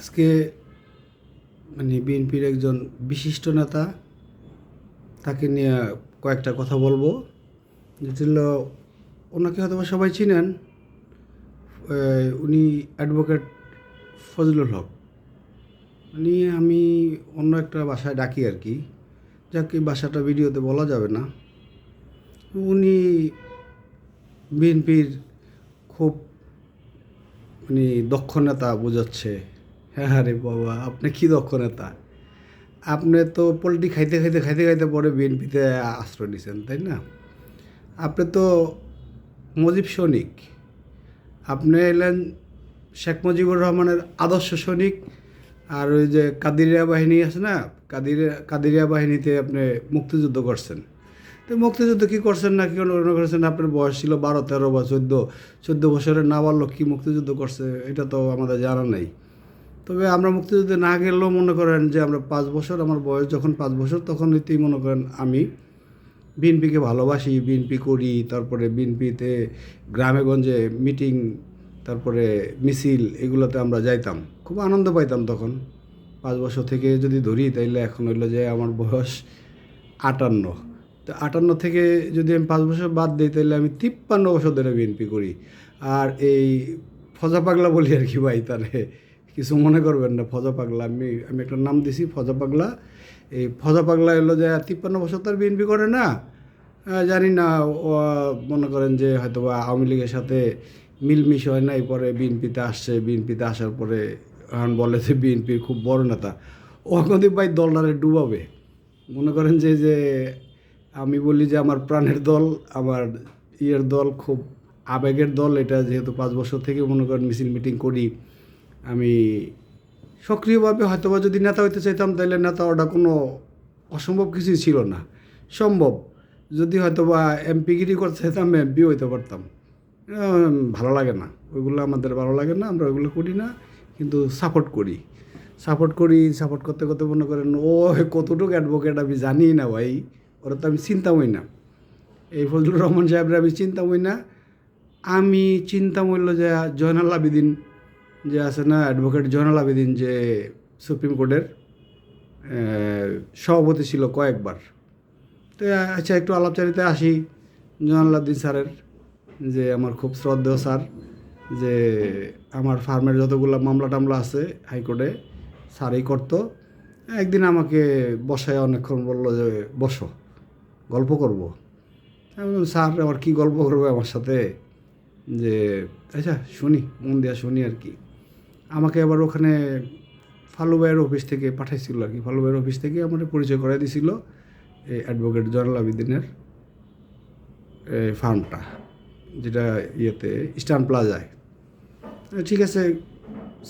আজকে মানে বিএনপির একজন বিশিষ্ট নেতা, তাকে নিয়ে কয়েকটা কথা বলব। যেটা ওনাকে হয়তো সবাই চিনেন উনি অ্যাডভোকেট ফজলুল হক। উনি আমি অন্য একটা বাসায় ডাকি আর কি, যাক বাসাটা ভিডিওতে বলা যাবে না। উনি বিএনপির খুব মানে দক্ষ নেতা বোঝাচ্ছে। হ্যাঁ আরে বাবা, আপনি কি দক্ষ নেতা আপনি তো পোলট্রি খাইতে খাইতে খাইতে খাইতে পরে বিএনপিতে আশ্রয় নিয়েছেন তাই না? আপনি তো মজিব সৈনিক। আপনি এলেন শেখ মুজিবুর রহমানের আদর্শ সৈনিক। আর ওই যে কাদিরিয়া বাহিনী আছে না কাদিরিয়া কাদিরিয়া বাহিনীতে আপনি মুক্তিযুদ্ধ করছেন। তো মুক্তিযুদ্ধ কী করছেন না কি করছেন আপনার বয়স ছিল বারো, তেরো বা চোদ্দ চোদ্দ বছরের নাবালক কী মুক্তিযুদ্ধ করছে, এটা তো আমাদের জানা নেই। তবে আমরা মুক্তিযুদ্ধে না গেলেও মনে করেন যে আমরা পাঁচ বছর, আমার বয়স যখন পাঁচ বছর, তখন এতেই মনে করেন আমি বিএনপিকে ভালোবাসি, বিএনপি করি, তারপরে বিএনপিতে গ্রামে গঞ্জে মিটিং, তারপরে মিছিল এগুলোতে আমরা যাইতাম। খুব আনন্দ পাইতাম তখন। পাঁচ বছর থেকে যদি ধরি, তাইলে এখন হইল যে আমার বয়স আটান্ন। তো আটান্ন থেকে যদি আমি পাঁচ বছর বাদ দিই তাহলে আমি তিপ্পান্ন বছর ধরে বিএনপি করি। আর এই ফজা পাগলা বলি আর কি ভাই তারে। কিছু মনে করবেন না, ফজা পাগলা, আমি আমি একটা নাম দিছি, ফজা পাগলা। এই ফজা পাগলা এলো যে তিপ্পান্ন বছর তার বিএনপি করে না? জানি না, ও, মনে করেন যে হয়তো বা আওয়ামী লীগের সাথে মিলমিশ হয় নাই পরে বিএনপিতে আসছে বিএনপিতে আসার পরে এখন বলে যে বিএনপির খুব বড় নেতা। ও কদিন ভাই দলটারে ডুবাবে। মনে করেন যে যে আমি বলি যে আমার প্রাণের দল, আমার ইয়ের দল খুব আবেগের দল, এটা যেহেতু পাঁচ বছর থেকে মনে করেন মিছিল মিটিং করি। আমি সক্রিয়ভাবে হয়তোবা যদি নেতা হইতে চাইতাম তাহলে নেতা ওটা কোনো অসম্ভব কিছুই ছিল না। সম্ভব। যদি হয়তোবা এমপিগিরি করতে চাইতাম এমপি হইতে পারতাম। ভালো লাগে না। ওইগুলো আমাদের ভালো লাগে না, আমরা ওইগুলো করি না, কিন্তু সাপোর্ট করি। সাপোর্ট করি সাপোর্ট করতে করতে মনে করেন, ও কতটুকু অ্যাডভোকেট আমি জানি না ভাই, ওরা তো আমি চিন্তা চিন্তামই না। এই ফজলুর রহমান সাহেবরা আমি চিন্তা চিন্তামই না। আমি চিন্তা মূল্য যে জয়নাল আবেদিন যে আছে না অ্যাডভোকেট জয়নাল আবেদিন যে সুপ্রিম কোর্টের সভাপতি ছিল কয়েকবার। তো আচ্ছা একটু আলাপচারিতে আসি। জয়নাল আবেদিন স্যারের যে আমার খুব শ্রদ্ধেয় স্যার, যে আমার ফার্মের যতগুলো মামলা টামলা আছে হাইকোর্টে, স্যারই করতো। একদিন আমাকে বসায় অনেকক্ষণ বলল যে, বসো, গল্প করব। স্যার, আবার কী গল্প করবে আমার সাথে? যে আচ্ছা শুনি, মন দেওয়া শুনি আর কি। আমাকে আবার ওখানে ফালু ভাইয়ের অফিস থেকে পাঠাইছিল আর কি। ফালু ভাইয়ের অফিস থেকে আমার পরিচয় করাই দিছিল এই অ্যাডভোকেট জয়নাল আবিদিনের ফার্মটা যেটা ইয়েতে স্টান প্লাজায় ঠিক আছে,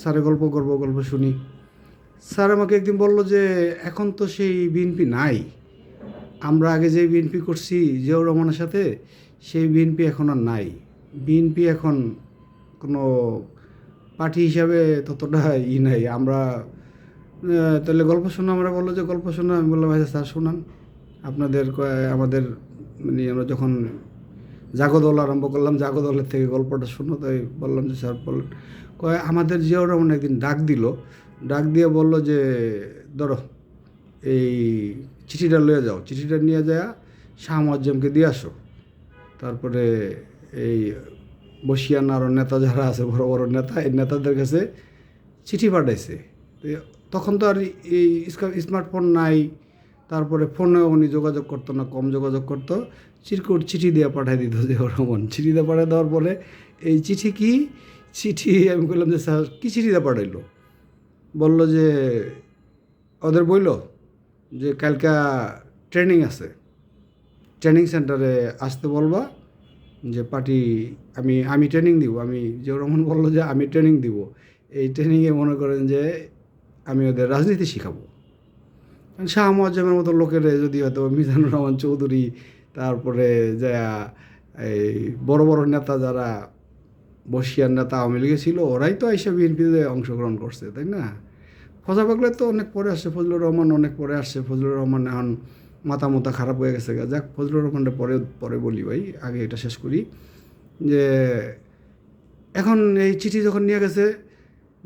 স্যারে গল্প করব, গল্প শুনি। স্যার আমাকে একদিন বলল যে, এখন তো সেই বিএনপি নাই। আমরা আগে যে বিএনপি করছি, জিয়াউর রহমানের সাথে, সেই বিএনপি এখন আর নাই। বিএনপি এখন কোনো পার্টি হিসাবে ততটা ই নাই। আমরা তাহলে গল্প শোনা, আমরা বলল যে গল্প শোনা, আমি বললাম আচ্ছা স্যার, শোনান। আপনাদের আমাদের মানে আমরা যখন জাগদল আরম্ভ করলাম, জাগদলের থেকে গল্পটা শুনো, তাই বললাম যে, স্যার বললেন কয়, আমাদের জিয়াউর রহমান একদিন ডাক দিল। ডাক দিয়ে বলল যে, ধরো, এই চিঠিটা লয়ে যাও। চিঠিটা নিয়ে যায় শাহ মুয়াজ্জমকে দিয়ে আসো। তারপরে এই বসিয়ান আরও নেতা যারা আছে, বড় বড় নেতা, এই নেতাদের কাছে চিঠি পাঠাইছে। তখন তো আর এই স্মার্টফোন নাই, তারপরে ফোনেও উনি যোগাযোগ করতো না, কম যোগাযোগ করতো। চিরকুট চিঠি দিয়ে পাঠাই দিত যে রহমান চিঠি দিয়ে পাঠিয়ে দেওয়ার পরে এই চিঠি কি? চিঠি আমি বললাম যে, স্যার, কী চিঠি দিয়ে পাঠাইলো? বলল যে, ওদের বইলো যে, কালকা ট্রেনিং আছে। ট্রেনিং সেন্টারে আসতে বলবা যে পার্টি, আমি আমি ট্রেনিং দিব। আমি, যে রহমান বলল যে আমি ট্রেনিং দিব। এই ট্রেনিংয়ে মনে করেন যে আমি ওদের রাজনীতি শিখাবো। শাহ মুয়াজ্জমের মতো লোকের যদি হয়তো মিজানুর রহমান চৌধুরী, তারপরে যা এই বড় বড় নেতা যারা বসিয়ার নেতা আওয়ামী লীগে ছিল, ওরাই তো এসে বিএনপিতে অংশগ্রহণ করছে, তাই না? ফজা পাগলা তো অনেক পরে আসছে ফজলুর রহমান, অনেক পরে আসছে ফজলুর রহমান। এখন মাথা মাথা খারাপ হয়ে গেছে গা। যাক, ফজলুর রহমানটা পরে পরে বলি ভাই, আগে এটা শেষ করি। যে, এখন এই চিঠি যখন নিয়ে গেছে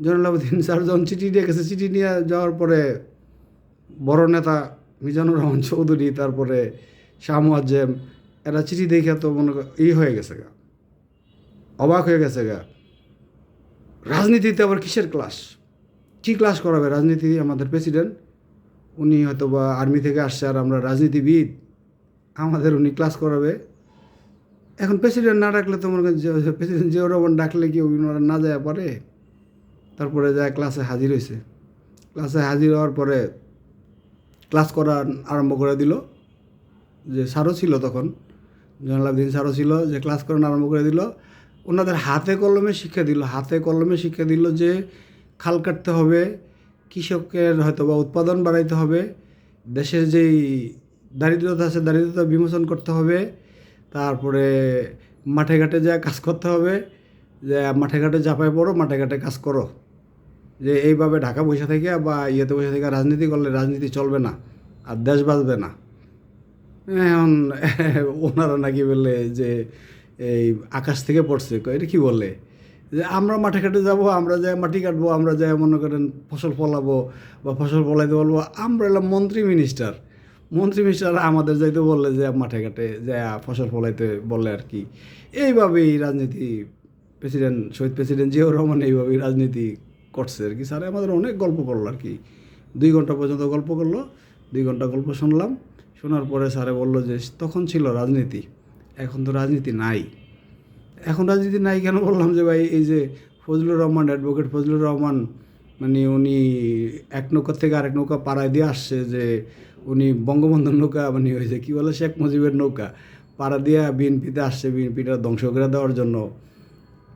জয়নালাবুদ্দিন স্যার যখন চিঠি নিয়ে গেছে, চিঠি নিয়ে যাওয়ার পরে বড় নেতা মিজানুর রহমান চৌধুরী, তারপরে শাহ মুয়াজ্জেম, এরা চিঠি দেখে তো মনে ই হয়ে গেছে গা। অবাক হয়ে গেছে গা। রাজনীতিতে আবার কিসের ক্লাস কী ক্লাস করাবে রাজনীতি আমাদের প্রেসিডেন্ট উনি হয়তো বা আর্মি থেকে আসছে আর আমরা রাজনীতিবিদ, আমাদের উনি ক্লাস করাবে। এখন প্রেসিডেন্ট না ডাকলে তো মনে প্রেসিডেন্ট জিয়াউর রহমান ডাকলে কি ওনারা না যায় পারে? তারপরে যায় ক্লাসে হাজির হয়েছে ক্লাসে হাজির হওয়ার পরে ক্লাস করা আরম্ভ করে দিল। যে স্যারও ছিল তখন জয়নালাবদিন স্যারও ছিল, যে ক্লাস করানো আরম্ভ করে দিল। ওনাদের হাতে কলমে শিক্ষা দিল, হাতে কলমে শিক্ষা দিল যে খাল কাটতে হবে কৃষকের হয়তো বা উৎপাদন বাড়াইতে হবে, দেশের যেই দারিদ্রতা আছে দারিদ্রতা বিমোচন করতে হবে, তারপরে মাঠে ঘাটে যা কাজ করতে হবে, যে মাঠে ঘাটে ঝাঁপায় পড়ো, মাঠে ঘাটে কাজ করো। যে এইভাবে ঢাকা বসে থেকে বা ইয়েতে বসে থেকে রাজনীতি করলে রাজনীতি চলবে না, আর দেশ বাঁচবে না। এখন ওনারা নাকি বললে যে এই আকাশ থেকে পড়ছে এটা কি বলে? যে আমরা মাঠে ঘাটে যাব, আমরা যাই মাটি কাটবো, আমরা যাই মনে করেন ফসল ফলাবো বা ফসল ফলাইতে বলব আমরা এলাম মন্ত্রী মিনিস্টার মন্ত্রী মিনিস্টার আমাদের যাইতে বললে যে মাঠে ঘাটে যে ফসল ফলাইতে বললে আর কি। এইভাবেই রাজনীতি প্রেসিডেন্ট শহীদ প্রেসিডেন্ট জিয়াউর রহমান এইভাবেই রাজনীতি করছে আর কি। স্যার আমাদের অনেক গল্প করল আর কি। দুই ঘণ্টা পর্যন্ত গল্প করল, দুই ঘণ্টা গল্প শুনলাম। শোনার পরে স্যারে বলল যে তখন ছিল রাজনীতি, এখন তো রাজনীতি নাই। এখন রাজনীতি নাই কেন বললাম যে ভাই, এই যে ফজলুর রহমান অ্যাডভোকেট ফজলুর রহমান মানে উনি এক নৌকা থেকে আরেক নৌকা পাড়ায় দিয়ে আসছে যে উনি বঙ্গবন্ধুর নৌকা মানে ওই যে কী বলে, শেখ মুজিবের নৌকা পাড়া দিয়ে বিএনপিতে আসছে, বিএনপিটা ধ্বংস করে দেওয়ার জন্য।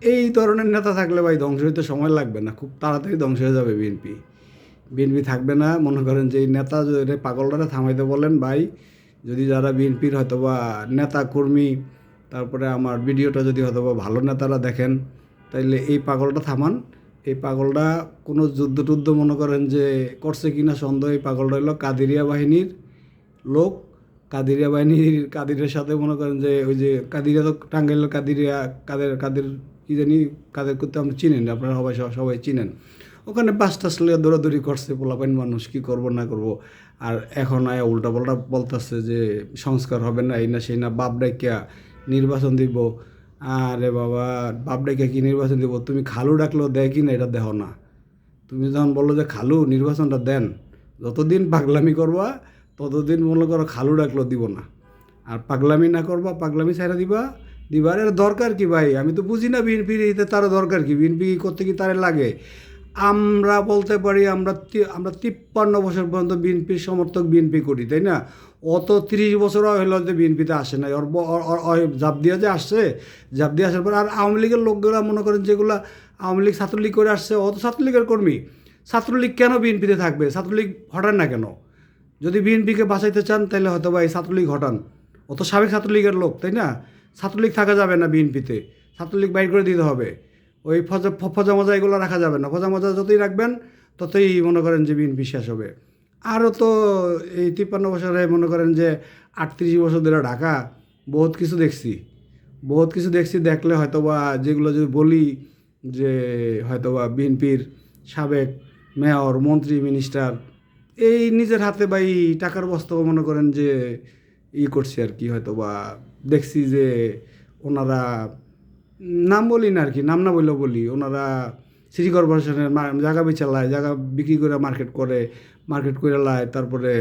এই ধরনের নেতা থাকলে ভাই ধ্বংস হইতে সময় লাগবে না, খুব তাড়াতাড়ি ধ্বংস হয়ে যাবে বিএনপি। বিএনপি থাকবে না, মনে করেন যে এই নেতা যদি পাগলটারে থামাইতে বলেন ভাই, যদি যারা বিএনপির হয়তো বা নেতা কর্মী তারপরে আমার ভিডিওটা যদি হয়তো বা ভালো নেতারা দেখেন, তাইলে এই পাগলটা থামান। এই পাগলটা কোনো যুদ্ধ টুদ্ধ মনে করেন যে করছে কিনা সন্দেহ, এই পাগলটা হলো কাদিরিয়া বাহিনীর লোক। কাদিরিয়া বাহিনীর, কাদিরের সাথে মনে করেন যে ওই যে কাদিরিয়া তো টাঙ্গাইলের কাদিরিয়া, কাদের কাদের কি জানি, কাদের করতে আপনি চিনেন, আপনারা সবাই সবাই চিনেন। ওখানে পাঁচটা লিয়ে দৌড়াদৌড়ি করছে, পোলাপাইন মানুষ, কি করব না করব। আর এখন আয় উল্টা পাল্টা বলতেছে যে সংস্কার হবে না, এই না সেই না, বাপ ডাকিয়া নির্বাচন দিব। আরে বাবা বাপ ডাকিয়া কি নির্বাচন দিব? তুমি খালু ডাকলেও দেয় কি না এটা দেহ না। তুমি যখন বলল যে খালু, নির্বাচনটা দেন। যতদিন পাগলামি করবা, ততদিন মনে করো খালু ডাকলেও দিব না। আর পাগলামি না করবা, পাগলামি ছাইরা দিবা। দিবার এর দরকার কি ভাই? আমি তো বুঝি না বিএনপির এতে তার দরকার কি? বিএনপি করতে কি তারে লাগে? আমরা বলতে পারি আমরা আমরা তিপ্পান্ন বছর পর্যন্ত বিএনপির সমর্থক বিএনপি করি, তাই না? অত তিরিশ বছর হইল যে বিএনপিতে আসে নাই। ওর জাপ দিয়ে যে আসছে, জাপ দিয়ে আসার পর আর আওয়ামী লীগের লোকগুলা মনে করেন যেগুলো আওয়ামী লীগ ছাত্রলীগ করে আসছে, অত ছাত্রলীগের কর্মী, ছাত্রলীগ কেন বিএনপিতে থাকবে? ছাত্রলীগ হটান না কেন? যদি বিএনপিকে বাঁচাইতে চান তাহলে হয়তো বা এই ছাত্রলীগ হটান। অত সাবেক ছাত্রলীগের লোক, তাই না? ছাত্রলীগ থাকা যাবে না বিএনপিতে। ছাত্রলীগ বাইর করে দিতে হবে। ওই ফজা ফজা মজা এগুলো রাখা যাবে না। ফজা মজা যতই রাখবেন, ততই মনে করেন যে বিএনপি শেষ হবে। আরও তো এই তিপ্পান্ন বছরে মনে করেন যে আটত্রিশ বছর ধরে ঢাকা, বহুত কিছু দেখছি। বহুত কিছু দেখছি, দেখলে হয়তোবা যেগুলো যদি বলি যে হয়তোবা বিএনপির সাবেক মেয়র, মন্ত্রী, মিনিস্টার, এই নিজের হাতে বা এই টাকার বস্তাও মনে করেন যে ই করছে আর কি হয়তো বা দেখছি যে ওনারা, নাম বলি না আর কি, নাম না বললেও বলি, ওনারা সিটি কর্পোরেশনের জায়গা বেচালায়, জায়গা বিক্রি করে মার্কেট করে মার্কেট করে লায়, তারপরে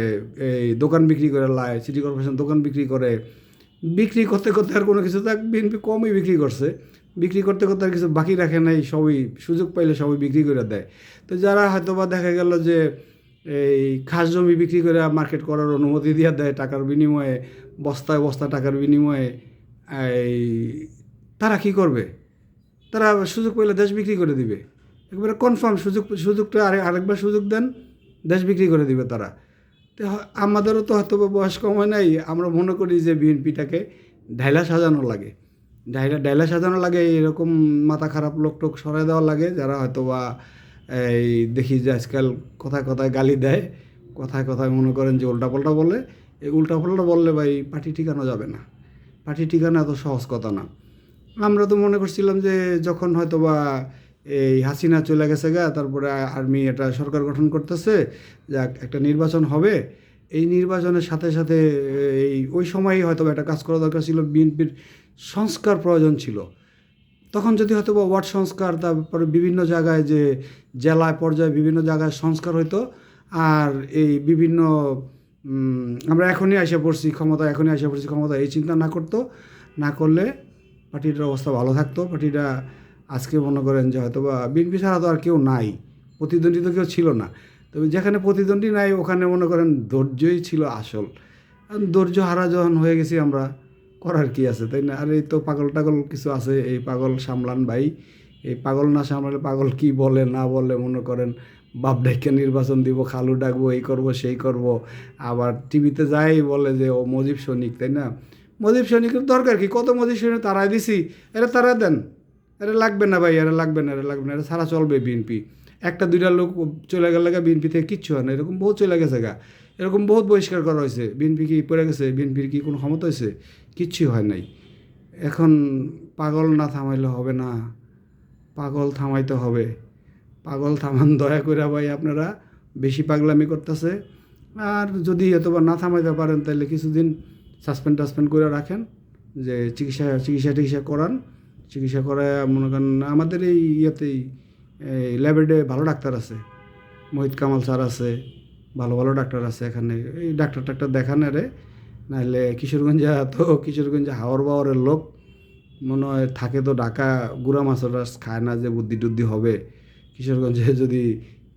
এই দোকান বিক্রি করে লায়, সিটি কর্পোরেশন দোকান বিক্রি করে। বিক্রি করতে করতে আর কোনো কিছু তাক বিএনপি কমই বিক্রি করছে। বিক্রি করতে করতে আর কিছু বাকি রাখে নাই, সবই সুযোগ পাইলে সবই বিক্রি করে দেয়। তো যারা হয়তো বা দেখা গেল যে এই খাস জমি বিক্রি করে মার্কেট করার অনুমতি দিয়ে দেয় টাকার বিনিময়ে, বস্তায় বস্তা টাকার বিনিময়ে, এই তারা কি করবে? তারা সুযোগ পেলে দেশ বিক্রি করে দিবে। একবারে কনফার্ম সুযোগ, সুযোগটা আরে আরেকবার সুযোগ দেন। দেশ বিক্রি করে দিবে তারা। তো আমাদেরও তো হয়তো বয়স কম নাই, আমরা মনে করি যে বিএনপিটাকে ঢাইলা সাজানো লাগে। ঢাইলা ডাইলা সাজানো লাগে, এরকম মাথা খারাপ লোক টোক সরাই দেওয়া লাগে, যারা হয়তো বা এই দেখি যে আজকাল কথায় কথায় গালি দেয়, কথায় কথায় মনে করেন যে উল্টাপাল্টা বলে। এই উল্টাপাল্টা বললে ভাই পার্টি ঠিকানো যাবে না। পার্টি ঠিকানা এত সহজ কথা না। আমরা তো মনে করছিলাম যে যখন হয়তো বা এই হাসিনা চলে গেছে গা, তারপরে আর্মি এটা সরকার গঠন করতেছে, যাক, একটা নির্বাচন হবে। এই নির্বাচনের সাথে সাথে, এই, ওই সময়ই হয়তো একটা কাজ করা দরকার ছিল, বিএনপির সংস্কার প্রয়োজন ছিল। তখন যদি হয়তো বা ওয়ার্ড সংস্কার, তারপরে বিভিন্ন জায়গায় যে জেলায় পর্যায়ে বিভিন্ন জায়গায় সংস্কার হইতো, আর এই বিভিন্ন আমরা এখনই এসে পড়ছি ক্ষমতা, এখনই এসে পড়ছি ক্ষমতা, এই চিন্তা না করতো, না করলে পার্টিটার অবস্থা ভালো থাকতো। পার্টিটা আজকে মনে করেন যে হয়তো বা বিএনপি ছাড়া তো আর কেউ নাই, প্রতিদ্বন্দ্বী তো কেউ ছিল না। তবে যেখানে প্রতিদ্বন্দ্বী নাই, ওখানে মনে করেন ধৈর্যই ছিল আসল। ধৈর্য হারা যখন হয়ে গেছি আমরা, করার কি আছে, তাই না? আর এই তো পাগল টাগল কিছু আছে, এই পাগল সামলান ভাই, এই পাগল না সামলালে পাগল কি বলে, না বলে মনে করেন, বাপ ডাইকে নির্বাচন দিব, খালু ডাকবো, এই করব, সেই করব। আবার টিভিতে যাই বলে যে, ও মজিব সৈনিক, তাই না? মজিব সৈনিকের দরকার কি? কত মজিব সৈনিক তারাই দিছি, এরা তারা দেন। এরা লাগবে না ভাই, এরা লাগবে না, এরা লাগবে না, এরা সারা চলবে বিএনপি। একটা, দুইটা লোক চলে গেলে বিএনপি থেকে কিচ্ছু হয় না, এরকম বহুত চলে গেছে গা। এরকম বহুত বহিষ্কার করা হয়েছে, বিএনপি কি পড়ে গেছে, বিএনপির কি কোনো ক্ষমতা হয়েছে? কিচ্ছুই হয় নাই। এখন পাগল না থামাইলে হবে না, পাগল থামাইতে হবে। পাগল থামান, দয়া করে ভাই আপনারা বেশি পাগলামি করতেছে। আর যদি অথবা না থামাইতে পারেন তাহলে কিছুদিন সাসপেন্ড টাসপেন্ড করে রাখেন, যে চিকিৎসা চিকিৎসা টিকিৎসা করান। চিকিৎসা করে মনে করেন আমাদের এই ইয়েতেই ল্যাবেডে ভালো ডাক্তার আছে। মোহিত কামাল স্যার আছে, ভালো ভালো ডাক্তার আছে এখানে। এই ডাক্তার টাক্তার দেখান রে নাহলে কিশোরগঞ্জে তো কিশোরগঞ্জে হাওয়ার বাওয়ারের লোক, মনে হয় থাকে তো ঢাকা গুড়া মাছের রস খায় না যে বুদ্ধি টুদ্ধি হবে। কিশোরগঞ্জে যদি,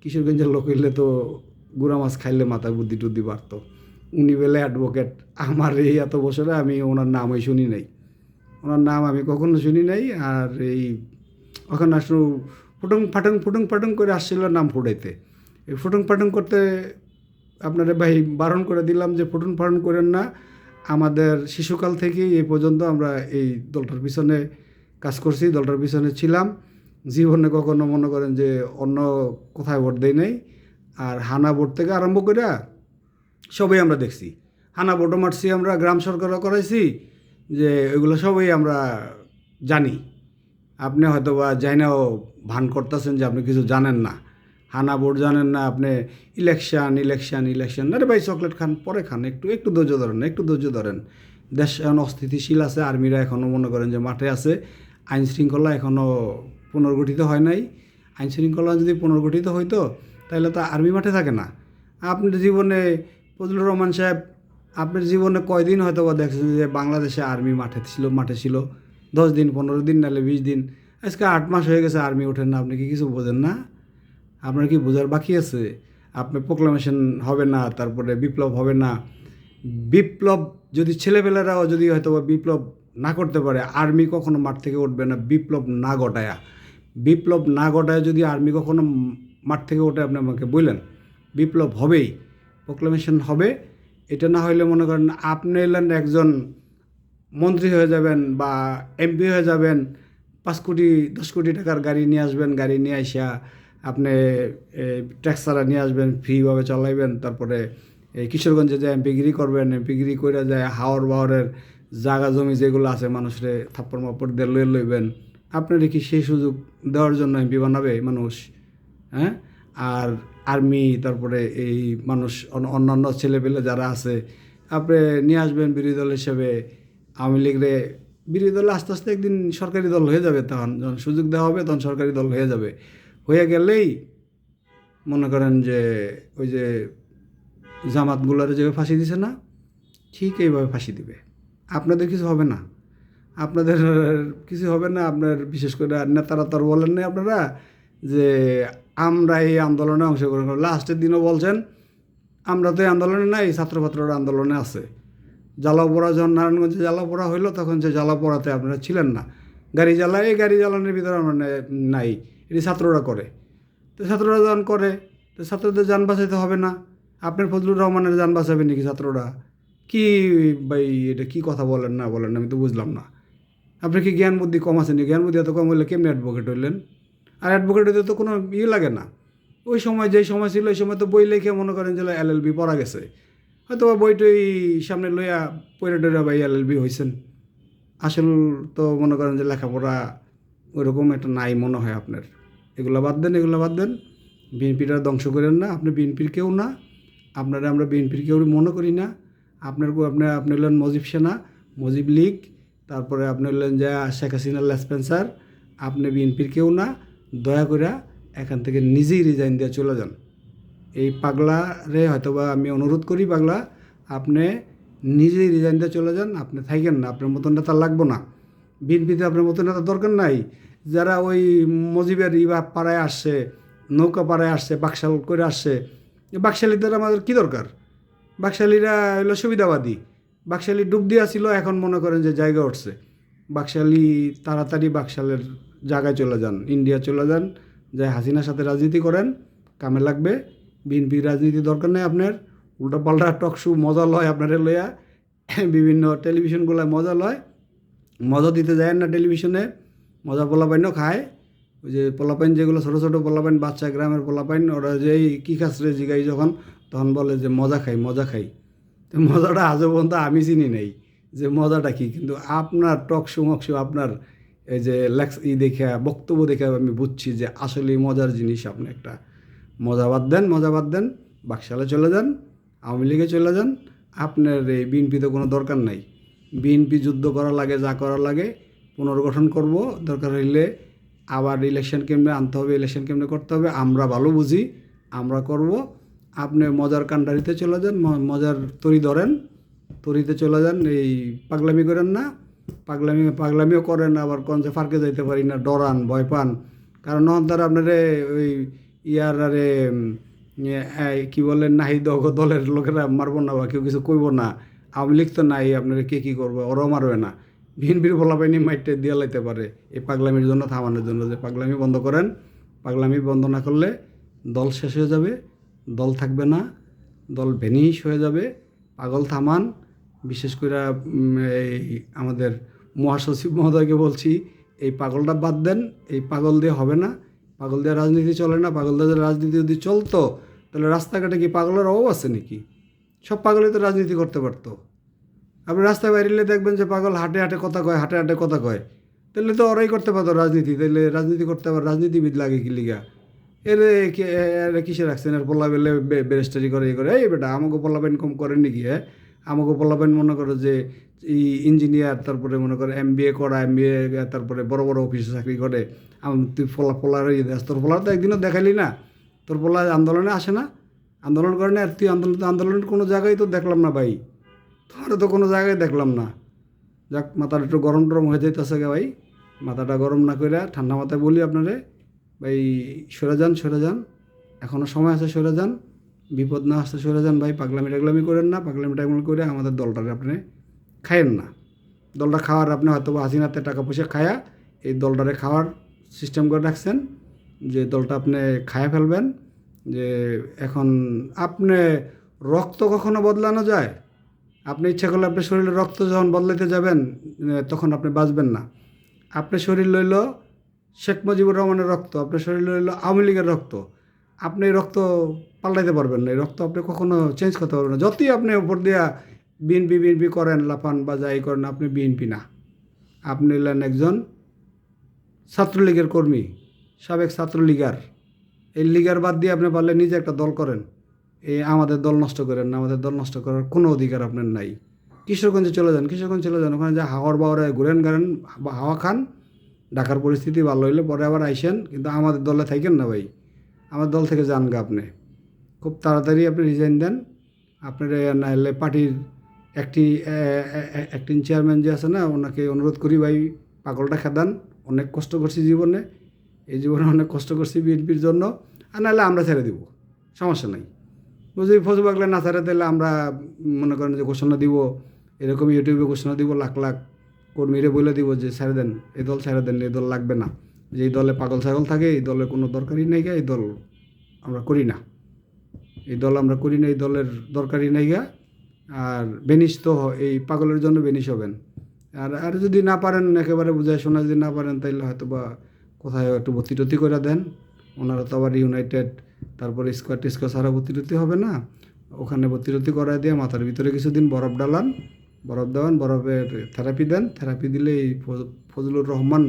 কিশোরগঞ্জের লোক হইলে তো গুড়া মাছ খাইলে মাথায় বুদ্ধি টুদ্ধি বাড়তো। উনি বেলে অ্যাডভোকেট আমার এই এত বছরে আমি ওনার নামই শুনি নাই। ওনার নাম আমি কখনো শুনি নাই, আর এই ওখানে আসলে ফুটং ফাটুং ফুটং ফাটুং করে আসছিল নাম ফুটাইতে। এই ফুটুং ফাটুং করতে আপনারা ভাই বারণ করে দিলাম যে ফুটুন ফাটুন করেন না, আমাদের শিশুকাল থেকেই এই পর্যন্ত আমরা এই দলটার পিছনে কাজ করছি, দলটার পিছনে ছিলাম। জীবনে কখনো মনে করেন যে অন্য কোথায় ভোট দেয় নাই, আর হানা ভোট থেকে আরম্ভ করে সবই আমরা দেখছি। হানা ভোটও মারছি আমরা, গ্রাম সরকারও করাইছি যে এগুলো সবই আমরা জানি। আপনি হয়তো বা জানাও ভান করতেছেন যে আপনি কিছু জানেন না। হানা বোর্ড জানেন না, আপনি ইলেকশন ইলেকশন ইলেকশন, আরে ভাই চকলেট খান, পরে খান, একটু একটু ধৈর্য ধরেন, একটু ধৈর্য ধরেন। দেশ এখন অস্থিতিশীল আছে, আর্মিরা এখনও মনে করেন যে মাঠে আছে। আইন শৃঙ্খলা এখনও পুনর্গঠিত হয় নাই। আইন শৃঙ্খলা যদি পুনর্গঠিত হইতো তাহলে তো আর্মি মাঠে থাকে না। আপনার জীবনে ফজলুর রহমান সাহেব আপনার জীবনে কয়দিন হয়তো বা দেখছেন যে বাংলাদেশে আর্মি মাঠে ছিল মাঠে ছিল? দশ দিন, পনেরো দিন নাহলে বিশ দিন? আজকে আট মাস হয়ে গেছে আর্মি ওঠেন না, আপনি কি কিছু বোঝেন না? আপনার কি বোঝার বাকি আছে? আপনি প্রোক্লামেশন হবে না, তারপরে বিপ্লব হবে না। বিপ্লব যদি ছেলেপেলেরাও যদি হয়তো বা বিপ্লব না করতে পারে, আর্মি কখনো মাঠ থেকে উঠবে না, বিপ্লব না ঘটায়া। বিপ্লব না ঘটায় যদি আর্মি কখনো মাঠ থেকে ওঠে আপনি আমাকে বললেন, বিপ্লব হবেই প্রোক্লামেশন হবে। এটা না হইলে মনে করেন আপনি এলেন একজন মন্ত্রী হয়ে যাবেন বা এমপি হয়ে যাবেন, পাঁচ কোটি, দশ কোটি টাকার গাড়ি নিয়ে আসবেন, গাড়ি নিয়ে আসা আপনি ট্যাক্স ছাড়া নিয়ে আসবেন ফ্রিভাবে চালাইবেন, তারপরে এই কিশোরগঞ্জে যে এমপিগিরি করবেন এমপিগিরি করে যায় হাওয়ার বাওয়ারের জায়গা জমি যেগুলো আছে মানুষরে থাপ্পড় মাপ্পড় দিয়ে লয়ে লইবেন। আপনার কি সেই সুযোগ দেওয়ার জন্য এমপি বানাবে মানুষ? হ্যাঁ? আর আর্মি, তারপরে এই মানুষ অন্য- অন্যান্য ছেলেপেলে যারা আছে, আপনি নিয়ে আসবেন বিরোধী দল হিসেবে। আওয়ামী লীগরে বিরোধী দল আস্তে আস্তে একদিন সরকারি দল হয়ে যাবে তখন। যখন সুযোগ দেওয়া হবে, তখন সরকারি দল হয়ে যাবে। হয়ে গেলেই মনে করেন যে ওই যে জামাতগুলোরে যেভাবে ফাঁসি দিছে না, ঠিক এইভাবে ফাঁসি দিবে। আপনাদের কিছু হবে না। আপনাদের কিছু হবে না। আপনার বিশেষ করে নেতারা তো আর বলেন না আপনারা যে আমরা এই আন্দোলনে অংশগ্রহণ করব লাস্টের দিনও বলছেন, আমরা তো এই আন্দোলনে নাই ছাত্রছাত্ররা আন্দোলনে আছে। জ্বালাপোড়া যখন নারায়ণগঞ্জে জ্বালাপোড়া হইল, তখন যে জ্বালাপোড়াতে আপনারা ছিলেন না। গাড়ি জ্বালায়, এই গাড়ি জ্বালানোর ভিতরে আমরা নাই। এটি ছাত্ররা করে। তো ছাত্ররা যখন করে, তো ছাত্রদের যান বাঁচাইতে হবে না। আপনার ফজলুর রহমানের যান বাঁচাবে নাকি ছাত্ররা? কি ভাই, এটা কি কথা বলেন, না বলেন, আমি তো বুঝলাম না। আপনার কি জ্ঞান বুদ্ধি কম আছে নি জ্ঞান বুদ্ধি এত কম হলে কেমনি অ্যাডভোকেট হইলেন? আর অ্যাডভোকেট তো কোনো ইয়ে লাগে না। ওই সময় যে সময় ছিল, ওই সময় তো বই লেখে মনে করেন যে এল এল বি পড়া গেছে। হয়তো বা বইটই সামনে লইয়া পড়ে টইরা ভাই এল এল বি হয়েছেন আসল তো মনে করেন যে লেখাপড়া ওইরকম একটা নাই মনে হয় আপনার। এগুলো বাদ দেন, এগুলো বাদ দেন। বিএনপিটা ধ্বংস করেন না, আপনি বিএনপির কেউ না। আপনারা আমরা বিএনপির কেউ মনে করি না। আপনার আপনি আপনি হলেন মজিব সেনা, মজিব লীগ, তারপরে আপনি হলেন যে শেখ হাসিনার লেসপেন্সার আপনি বিএনপির কেউ না। দয়া করে এখান থেকে নিজেই রিজাইন দিয়ে চলে যান। এই পাগলারে হয়তোবা আমি অনুরোধ করি পাগলা, আপনি নিজেই রিজাইন দিয়ে চলে যান, আপনি থাকেন না, আপনার মতন নেতা লাগবো না। বিএনপিতে আপনার মতন নেতা দরকার নাই। যারা ওই মজিবের ইবা পাড়ায় আসছে, নৌকা পাড়ায় আসছে, বাকশাল করে আসছে বাকশালীদের আমাদের কী দরকার? বাকশালীরা হলো সুবিধাবাদী। বাকশালী ডুব দিয়া ছিল, এখন মনে করেন যে জায়গা উঠছে। বাকশালী তাড়াতাড়ি বাকশালের জায়গায় চলে যান ইন্ডিয়া চলে যান যাই হাসিনার সাথে রাজনীতি করেন, কামে লাগবে। বিএনপি রাজনীতি দরকার নেই আপনার উল্টা পাল্টা টক শু মজা লয় আপনারে লইয়া, বিভিন্ন টেলিভিশনগুলো মজা লয়। মজা দিতে যায় না টেলিভিশনে মজা পোলাপাইনও খায়। ওই যে পোলাপাইন যেগুলো ছোটো ছোটো পোলাপাইন, বাচ্চা গ্রামের পোলাপাইন, ওরা যেই কী খাসরে জিগাই যখন, তখন বলে যে মজা খাই মজা খাই। তো মজাটা আজও পর্যন্ত আমি চিনি নেই যে মজাটা কী, কিন্তু আপনার টক শু মকশু আপনার এই যে লেক্স ই দেখে বক্তব্য দেখে আমি বুঝছি যে আসলেই মজার জিনিস আপনি একটা। মজা বাদ দেন, মজা বাদ দেন, বাকশালে চলে যান, আওয়ামী লীগে চলে যান, আপনার এই বিএনপিতে কোনো দরকার নাই। বিএনপি যুদ্ধ করা লাগে, যা করা লাগে, পুনর্গঠন করব, দরকার হইলে আবার ইলেকশন কেমনে আনতে হবে ইলেকশন কেমনে করতে হবে, আমরা ভালো বুঝি, আমরা করব। আপনি মজার কান্ডারিতে চলে যান মজার তরি ধরেন, তরিতে চলে যান, এই পাগলামি করেন না। পাগলামি পাগলামিও করেন আবার কোন যে ফার্কে যাইতে পারি না, ডরান, ভয় পান। কারণ নন তারা আপনারে ওই ইয়ার আরে কি বলেন নাহি দগ দলের লোকেরা মারবো না বা কেউ কিছু কইব না। আওয়ামী লীগ তো নাই, আপনারা কে কী করবে? ওরাও মারবে না। বিএনপির বলাবাহিনী মাইটে দিয়ে লাইতে পারে। এই পাগলামির জন্য, থামানোর জন্য যে পাগলামি বন্ধ করেন, পাগলামি বন্ধ না করলে দল শেষ হয়ে যাবে, দল থাকবে না, দল ভেনিশ হয়ে যাবে, পাগল থামান। বিশেষ করে এই আমাদের মহাসচিব মহোদয়কে বলছি, এই পাগলটা বাদ দেন, এই পাগল দিয়ে হবে না। পাগল দিয়ে রাজনীতি চলে না, পাগল দিয়ে রাজনীতি যদি চলতো, তাহলে রাস্তাঘাটে কি পাগলের অভাব আছে নাকি? সব পাগলই তো রাজনীতি করতে পারতো। আপনি রাস্তায় বাইরে দেখবেন যে পাগল হাটে হাটে কথা কয়, হাটে হাটে কথা কয়। তাহলে তো ওরাই করতে পারতো রাজনীতি, তাহলে রাজনীতি করতে আবার রাজনীতিবিদ লাগে কি লিগা? এর কিসে রাখছেন? এর পোলা বেলে ব্যারিস্টারি করে ইয়ে করে, এই বেটা আমাকে পোলাবেন কম করেন নাকি হ্যাঁ? আমাকে পোলাবেন মনে করো যে ইঞ্জিনিয়ার তারপরে মনে করো এম বি এ করা এম বি এ তারপরে বড় বড় অফিসে চাকরি করে। আম- তুই পোলা পোলার ইয়ে দেস তোর পোলা তো একদিনও দেখালি না। তোর পোলা আন্দোলনে আসে না। আন্দোলন করে না, আর তুই আন্দোলন, আন্দোলনের কোনো জায়গায় তো দেখলাম না ভাই। তোমার তো কোনো জায়গায় দেখলাম না। যাক মাথাটা একটু গরম টরম হয়ে যাইতেছে গে ভাই। মাথাটা গরম না করে ঠান্ডা মাথায় বলি আপনারে। ভাই, সরে যান সরে যান। এখনও সময় আছে, সরে যান। বিপদ না আসতে সরে যান ভাই, পাগলামি টাগলামি করেন না, পাগলামি টাগলামি করে আমাদের দলটারে আপনি খায়েন না। দলটা খাওয়ার আপনি হয়তো হাসিনাতে টাকা পয়সা খায়া এই দলটারে খাওয়ার সিস্টেম করে রাখছেন, যে দলটা আপনি খায়া ফেলবেন, যে এখন আপনি রক্ত কখনো বদলানো যায়? আপনি ইচ্ছা করলে আপনার শরীরে রক্ত যখন বদলাইতে যাবেন তখন আপনি বাঁচবেন না। আপনার শরীর লইল শেখ মুজিবুর রহমানের রক্ত, আপনার শরীর লইল আওয়ামী লীগের রক্ত। আপনি রক্ত পাল্টাইতে পারবেন না রক্ত আপনি কখনো চেঞ্জ করতে পারবেন না। যতই আপনি উপর দিয়া বিএনপি বিএনপি করেন, লাফান বা যাই করেন, আপনি বিএনপি না। আপনি হলেন একজন ছাত্রলীগের কর্মী, সাবেক ছাত্রলীগার। এই লিগার বাদ দিয়ে আপনি পারলে নিজে একটা দল করেন। এই আমাদের দল নষ্ট করেন না, আমাদের দল নষ্ট করার কোনো অধিকার আপনার নাই। কিশোরগঞ্জে চলে যান, কিশোরগঞ্জ চলে যান, ওখানে যা হাওয়ার বাওয়ারে ঘুরেন গারেন বা হাওয়া খান, ঢাকার পরিস্থিতি ভালো হইলে পরে আবার আইসেন, কিন্তু আমাদের দলে থাকেন না ভাই। আমার দল থেকে যান গা আপনি। খুব তাড়াতাড়ি আপনি রিজাইন দেন। আপনার নাহলে পার্টির একটি অ্যাক্টিং চেয়ারম্যান যে আছে না, ওনাকে অনুরোধ করি ভাই, পাগলটা খেদান। অনেক কষ্ট করছি জীবনে। এই জীবনে অনেক কষ্ট করছি বিএনপির জন্য। আর নাহলে আমরা ছেড়ে দিব। সমস্যা নাই। বুঝলি ফজু পাগলা না ছাড়ে তাহলে আমরা মনে করেন যে ঘোষণা দিব এরকম ইউটিউবে ঘোষণা দিব, লাখ লাখ কর্মীরে বলে দিব যে ছেড়ে দেন, এ দল ছেড়ে দেন, এ দল লাগবে না। যে এই দলে পাগল ছাগল থাকে, এই দলে কোনো দরকারই নেই গা, এই দল আমরা করি না। এই দল আমরা করি না, এই দলের দরকারই নেই গা। আর বেনিশ তো এই পাগলের জন্য বেনিশ হবেন। আর আর যদি না পারেন, একেবারে বুঝায় শোনা যদি না পারেন, তাইলে হয়তো বা কোথায় একটু ভর্তি টতি করে দেন। ওনারা তো আবার ইউনাইটেড, তারপরে স্কোয়ার টিস্কোয়ার সারা ভর্তি টতি হবে না। ওখানে ভর্তি টতি করায় দিয়ে মাথার ভিতরে কিছুদিন বরফ ডালান বরফ দেওয়ান, বরফের থেরাপি দেন। থেরাপি দিলে এই ফজলুর রহমান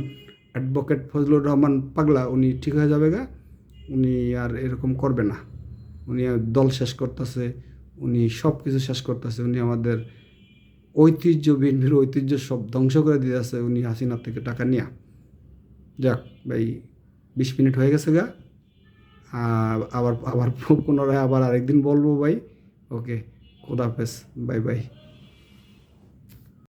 অ্যাডভোকেট ফজলুর রহমান পাগলা, উনি ঠিক হয়ে যাবে গা উনি আর এরকম করবে না। উনি দল শেষ করতেছে, উনি সব কিছু শেষ করতেছে, উনি আমাদের ঐতিহ্য, বিএনপির ঐতিহ্য সব ধ্বংস করে দিতেছে, উনি হাসিনার থেকে টাকা নিয়ে। যাক ভাই, বিশ মিনিট হয়ে গেছে গা। আবার আবার পুনরায় আবার আরেকদিন বলব ভাই। ওকে খোদাফেজ বাই বাই।